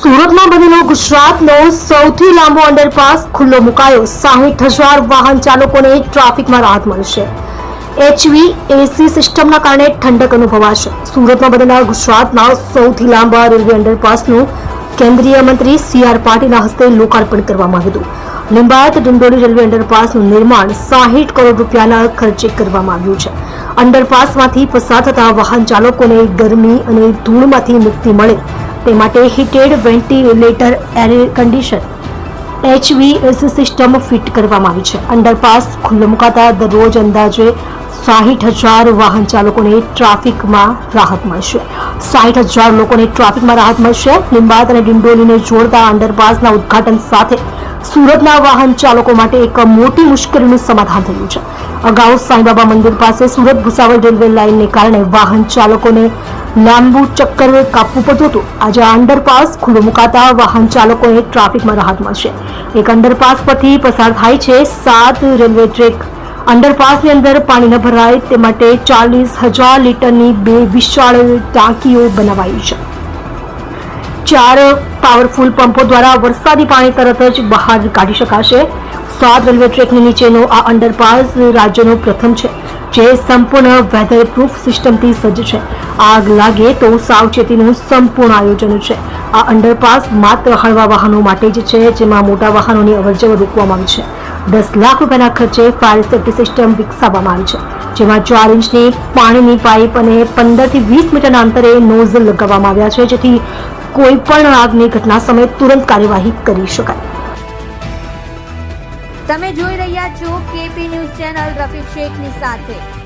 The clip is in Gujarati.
સુરતમાં બનેલો ગુજરાતનો સૌથી લાંબો અંડરપાસ ખુલ્લો મુકાયો. સાહીઠ હજાર વાહન ચાલકોને ટ્રાફિકમાં રાહત મળશે એચવી એસી સિસ્ટમના કારણે ઠંડક અનુભવાશે. સુરતમાં બનેલા ગુજરાતના સૌથી લાંબા રેલવે અંડરપાસનું કેન્દ્રીય મંત્રી સી આર પાટીલના હસ્તે લોકાર્પણ કરવામાં આવ્યું. હતું લિંબાયત ડિંડોળી રેલવે અંડરપાસનું નિર્માણ સાહીઠ કરોડ રૂપિયાના ખર્ચે કરવામાં આવ્યું છે. અંડરપાસમાંથી પસાર થતા વાહન ચાલકોને ગરમી અને ધૂળમાંથી મુક્તિ મળે તે માટે heated ventilator air condition HVS system fit કરવામાં આવી છે. અંડરપાસ ખુલ્લો મુકાતા દરરોજ અંદાજે સાહીઠ હજાર વાહન ચાલકોને ટ્રાફિકમાં રાહત મળશે. સાહીઠ હજાર લોકોને ટ્રાફિકમાં રાહત મળશે. લિંબાયત અને ડિંડોલીને જોડતા અંડરપાસના ઉદ્ઘાટન સાથે સુરતના વાહન ચાલકો માટે એક મોટી મુશ્કેલીનું સમાધાન થયું છે. અગાઉ સાંઈબાબા મંદિર પાસે સુરત ભુસાવળ રેલવે લાઇનને કારણે વાહન ચાલકોને લાંબુ ચક્કર કાપવું પડતું હતું. આજે અંડરપાસ ખુલ્લો મુકાતા વાહન ચાલકોને ટ્રાફિકમાં રાહત મળશે. એક અંડરપાસ પરથી પસાર થાય છે સાત રેલવે ટ્રેક. અંડરપાસની અંદર પાણી ન ભરાય તે માટે ચાલીસ હજાર લીટરની બે વિશાળ ટાંકીઓ બનાવાઈ છે. ચાર પાવરફુલ પંપો દ્વારા વરસાદી પાણી તરત જ બહાર કાઢી શકાશે. સાત રેલવે ટ્રેકની નીચેનો આ અંડરપાસ રાજ્યનો પ્રથમ છે, જે સંપૂર્ણ વેધરપ્રૂફ સિસ્ટમથી સજ્જ છે. આગ લાગે તો સાવચેતીનું સંપૂર્ણ આયોજન છે. આ અંડરપાસ માત્ર હળવા વાહનો માટે જ છે, જેમાં મોટા વાહનોની અવરજવર રોકવામાં આવી છે. દસ લાખ રૂપિયાના ખર્ચે ફાયર સેફ્ટી સિસ્ટમ વિકસાવવામાં આવી છે, જેમાં ચાર ઇંચની પાણીની પાઇપ અને પંદરથી વીસ મીટરના અંતરે નોઝલ લગાવવામાં આવ્યા છે, જેથી કોઈ પણ આગની ઘટના સમયે તુરંત કાર્યવાહી કરી શકાય. તમે જોઈ રહ્યા છો કેપી ન્યૂઝ ચેનલ રફીક શેખની સાથે.